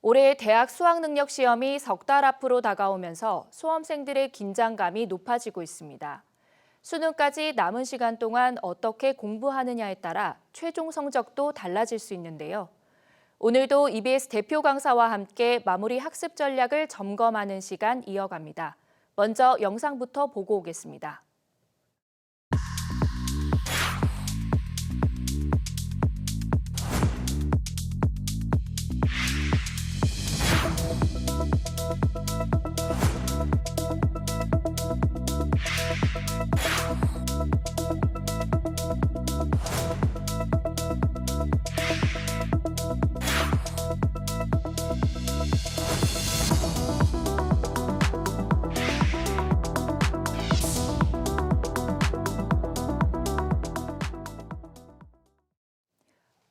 올해 대학 수학능력 시험이 석 달 앞으로 다가오면서 수험생들의 긴장감이 높아지고 있습니다. 수능까지 남은 시간 동안 어떻게 공부하느냐에 따라 최종 성적도 달라질 수 있는데요. 오늘도 EBS 대표 강사와 함께 마무리 학습 전략을 점검하는 시간 이어갑니다. 먼저 영상부터 보고 오겠습니다.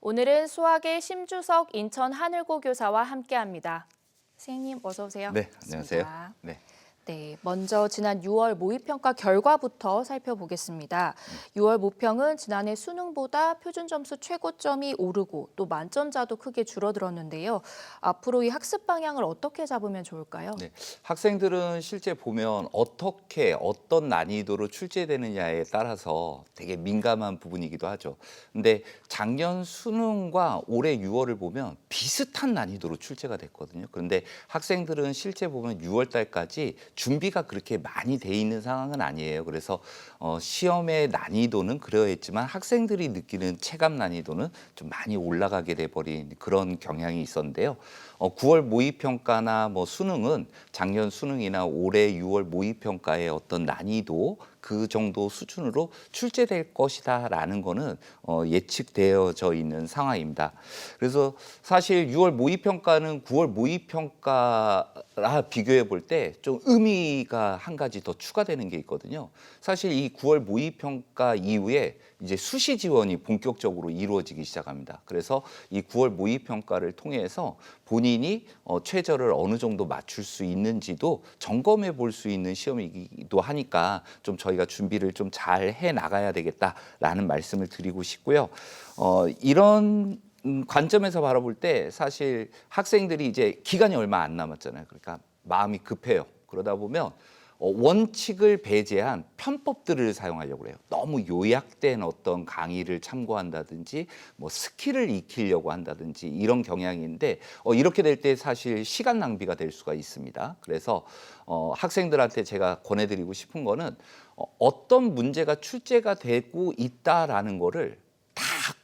오늘은 수학의 심주석 인천 하늘고 교사와 함께합니다. 선생님 어서 오세요. 네, 안녕하세요. 반갑습니다. 네. 네, 먼저 지난 6월 모의평가 결과부터 살펴보겠습니다. 6월 모평은 지난해 수능보다 표준 점수 최고점이 오르고 또 만점자도 크게 줄어들었는데요. 앞으로 이 학습 방향을 어떻게 잡으면 좋을까요? 네. 학생들은 실제 보면 어떻게 어떤 난이도로 출제되느냐에 따라서 되게 민감한 부분이기도 하죠. 근데 작년 수능과 올해 6월을 보면 비슷한 난이도로 출제가 됐거든요. 그런데 학생들은 실제 보면 6월 달까지 준비가 그렇게 많이 돼 있는 상황은 아니에요. 그래서 어, 시험의 난이도는 그러했지만 학생들이 느끼는 체감 난이도는 좀 많이 올라가게 돼 버린 그런 경향이 있었는데요. 어, 9월 모의 평가나 뭐 수능은 작년 수능이나 올해 6월 모의 평가의 어떤 난이도 그 정도 수준으로 출제될 것이다라는 거는 어, 예측되어져 있는 상황입니다. 그래서 사실 6월 모의 평가는 9월 모의 평가라 비교해 볼 때 좀 의미가 한 가지 더 추가되는 게 있거든요. 사실 이 9월 모의 평가 이후에 이제 수시 지원이 본격적으로 이루어지기 시작합니다. 그래서 이 9월 모의 평가를 통해서 본인이 어, 최저를 어느 정도 맞출 수 있는지도 점검해 볼 수 있는 시험이기도 하니까 좀 저희 가 준비를 좀 잘 해 나가야 되겠다라는 말씀을 드리고 싶고요. 어, 이런 음, 관점에서 바라볼 때 사실 학생들이 이제 기간이 얼마 안 남았잖아요. 그러니까 마음이 급해요. 그러다 보면 어, 원칙을 배제한 편법들을 사용하려고 그래요. 너무 요약된 어떤 강의를 참고한다든지 뭐 스킬을 익히려고 한다든지 이런 경향인데 어, 이렇게 될 때 사실 시간 낭비가 될 수가 있습니다. 그래서 어, 학생들한테 제가 권해드리고 싶은 거는 어, 어떤 문제가 출제가 되고 있다라는 거를 다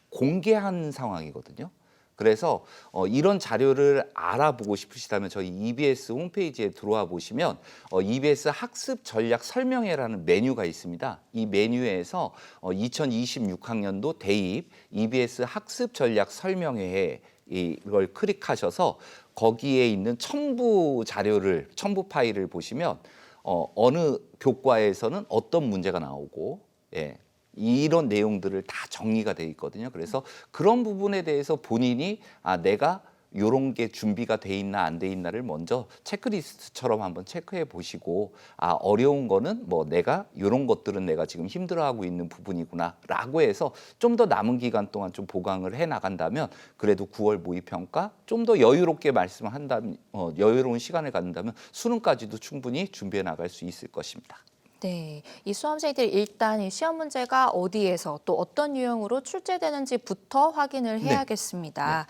공개한 상황이거든요. 그래서 어, 이런 자료를 알아보고 싶으시다면 저희 EBS 홈페이지에 들어와 보시면 어, EBS 학습 전략 설명회라는 메뉴가 있습니다. 이 메뉴에서 어, 2026학년도 대입 EBS 학습 전략 설명회 이걸 클릭하셔서 거기에 있는 첨부 자료를 첨부 파일을 보시면 어, 어느 교과에서는 어떤 문제가 나오고 예, 이런 내용들을 다 정리가 돼 있거든요. 그래서 그런 부분에 대해서 본인이 아 내가 요런 게 준비가 돼 있나 안 돼 있나를 먼저 체크리스트처럼 한번 체크해 보시고 아 어려운 거는 뭐 내가 요런 것들은 내가 지금 힘들어하고 있는 부분이구나라고 해서 좀 더 남은 기간 동안 좀 보강을 해 나간다면 그래도 9월 모의 평가 좀 더 여유롭게 말씀한다면 어, 여유로운 시간을 갖는다면 수능까지도 충분히 준비해 나갈 수 있을 것입니다. 네, 이 수험생들이 일단 이 시험 문제가 어디에서 또 어떤 유형으로 출제되는지부터 확인을 네. 해야겠습니다.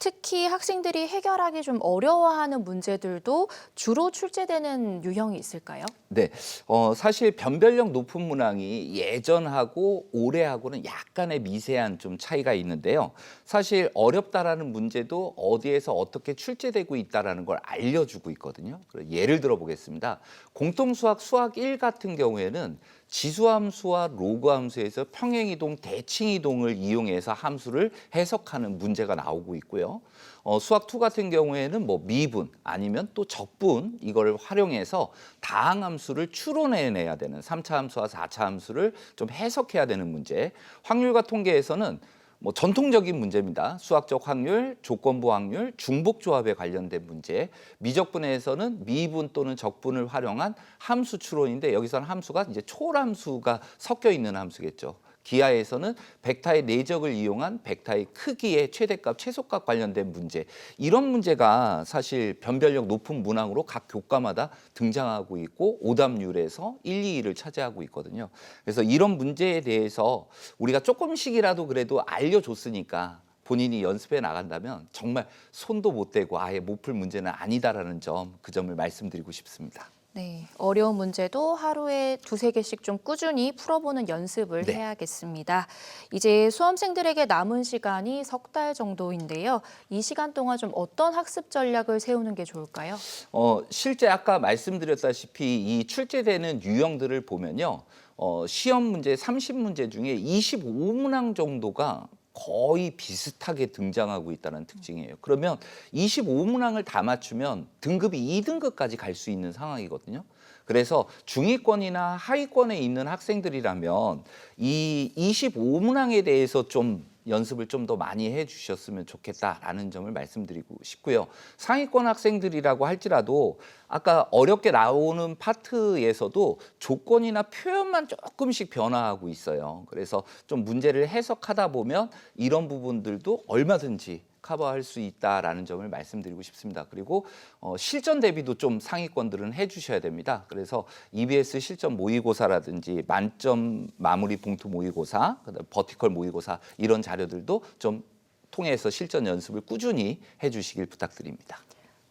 특히 학생들이 해결하기 좀 어려워하는 문제들도 주로 출제되는 유형이 있을까요? 네, 어, 사실 변별력 높은 문항이 예전하고 올해하고는 약간의 미세한 좀 차이가 있는데요. 사실 어렵다라는 문제도 어디에서 어떻게 출제되고 있다라는 걸 알려주고 있거든요. 예를 들어 보겠습니다. 공통수학 수학 1 같은 경우에는 지수함수와 로그함수에서 평행이동, 대칭이동을 이용해서 함수를 해석하는 문제가 나오고 있고요. 어, 수학 2 같은 경우에는 뭐 미분 아니면 또 적분 이걸 활용해서 다항함수를 추론해내야 되는 3차 함수와 4차 함수를 좀 해석해야 되는 문제. 확률과 통계에서는 뭐 전통적인 문제입니다. 수학적 확률, 조건부 확률, 중복 조합에 관련된 문제. 미적분에서는 미분 또는 적분을 활용한 함수 추론인데 여기서는 함수가 이제 초람수가 섞여 있는 함수겠죠. 기하에서는 벡터의 내적을 이용한 벡터의 크기의 최대값, 최소값 관련된 문제. 이런 문제가 사실 변별력 높은 문항으로 각 교과마다 등장하고 있고 오답률에서 1, 2위를 차지하고 있거든요. 그래서 이런 문제에 대해서 우리가 조금씩이라도 그래도 알려줬으니까 본인이 연습해 나간다면 정말 손도 못 대고 아예 못 풀 문제는 아니다라는 점 그 점을 말씀드리고 싶습니다. 네, 어려운 문제도 하루에 두세 개씩 좀 꾸준히 풀어보는 연습을 네. 해야겠습니다. 이제 수험생들에게 남은 시간이 석 달 정도인데요. 이 시간 동안 좀 어떤 학습 전략을 세우는 게 좋을까요? 어, 실제 아까 말씀드렸다시피 이 출제되는 유형들을 보면요. 어, 시험 문제 30문제 중에 25문항 정도가 거의 비슷하게 등장하고 있다는 특징이에요. 그러면 25문항을 다 맞추면 등급이 2등급까지 갈 수 있는 상황이거든요. 그래서 중위권이나 하위권에 있는 학생들이라면 이 25문항에 대해서 좀 연습을 좀 더 많이 해 주셨으면 좋겠다라는 점을 말씀드리고 싶고요. 상위권 학생들이라고 할지라도 아까 어렵게 나오는 파트에서도 조건이나 표현만 조금씩 변화하고 있어요. 그래서 좀 문제를 해석하다 보면 이런 부분들도 얼마든지 커버할 수 있다라는 점을 말씀드리고 싶습니다. 그리고 어, 실전 대비도 좀 상위권들은 해주셔야 됩니다. 그래서 EBS 실전 모의고사라든지 만점 마무리 봉투 모의고사, 그다음 버티컬 모의고사 이런 자료들도 좀 통해서 실전 연습을 꾸준히 해주시길 부탁드립니다.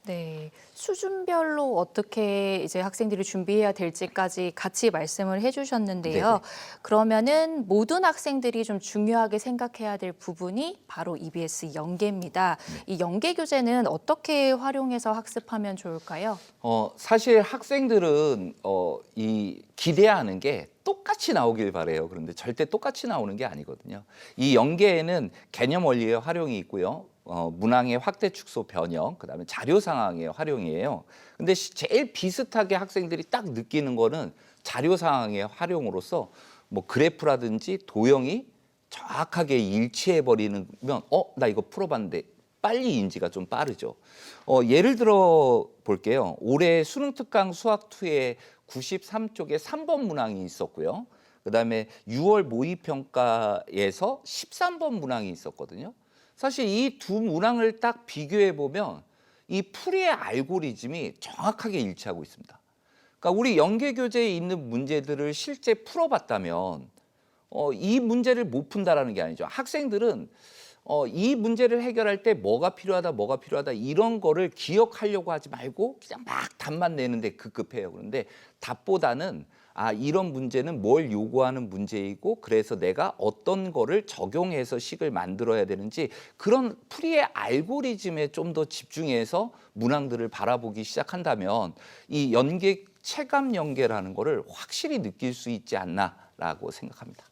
네, 수준별로 어떻게 이제 학생들이 준비해야 될지까지 같이 말씀을 해주셨는데요. 네네. 그러면은 모든 학생들이 좀 중요하게 생각해야 될 부분이 바로 EBS 연계입니다. 네. 이 연계 교재는 어떻게 활용해서 학습하면 좋을까요? 어, 사실 학생들은 어, 이 기대하는 게 똑같이 나오길 바래요. 그런데 절대 똑같이 나오는 게 아니거든요. 이 연계에는 개념 원리의 활용이 있고요. 어, 문항의 확대 축소 변형, 그다음에 자료 상황의 활용이에요. 근데 시- 제일 비슷하게 학생들이 딱 느끼는 거는 자료 상황의 활용으로서 뭐 그래프라든지 도형이 정확하게 일치해 버리면 어 나 이거 풀어 봤는데 빨리 인지가 좀 빠르죠. 어, 예를 들어 볼게요. 올해 수능 특강 수학 2에 93쪽에 3번 문항이 있었고요. 그다음에 6월 모의 평가에서 13번 문항이 있었거든요. 사실 이 두 문항을 딱 비교해 보면 이 풀이의 알고리즘이 정확하게 일치하고 있습니다. 그러니까 우리 연계 교재에 있는 문제들을 실제 풀어봤다면 어, 이 문제를 못 푼다라는 게 아니죠. 학생들은 어, 이 문제를 해결할 때 뭐가 필요하다, 뭐가 필요하다 이런 거를 기억하려고 하지 말고 그냥 막 답만 내는데 급급해요. 그런데 답보다는 아 이런 문제는 뭘 요구하는 문제이고 그래서 내가 어떤 거를 적용해서 식을 만들어야 되는지 그런 풀이의 알고리즘에 좀 더 집중해서 문항들을 바라보기 시작한다면 이 연계 체감 연계라는 거를 확실히 느낄 수 있지 않나라고 생각합니다.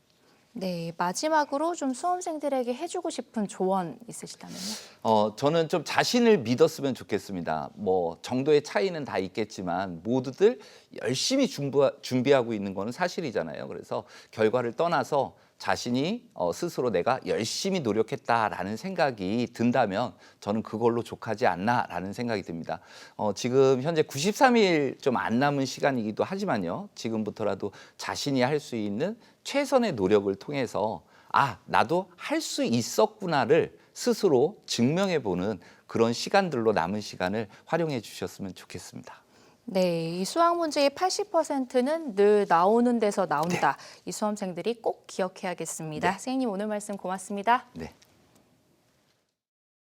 네, 마지막으로 좀 수험생들에게 해주고 싶은 조언 있으시다면요? 어, 저는 좀 자신을 믿었으면 좋겠습니다. 뭐 정도의 차이는 다 있겠지만 모두들 열심히 준비, 준비하고 있는 거는 사실이잖아요. 그래서 결과를 떠나서 자신이 어, 스스로 내가 열심히 노력했다라는 생각이 든다면 저는 그걸로 족하지 않나라는 생각이 듭니다. 어, 지금 현재 93일 좀 안 남은 시간이기도 하지만요. 지금부터라도 자신이 할 수 있는 최선의 노력을 통해서 아, 나도 할 수 있었구나를 스스로 증명해 보는 그런 시간들로 남은 시간을 활용해 주셨으면 좋겠습니다. 네, 이 수학 문제의 80%는 늘 나오는 데서 나온다. 이 수험생들이 꼭 기억해야겠습니다. 선생님 오늘 말씀 고맙습니다. 네.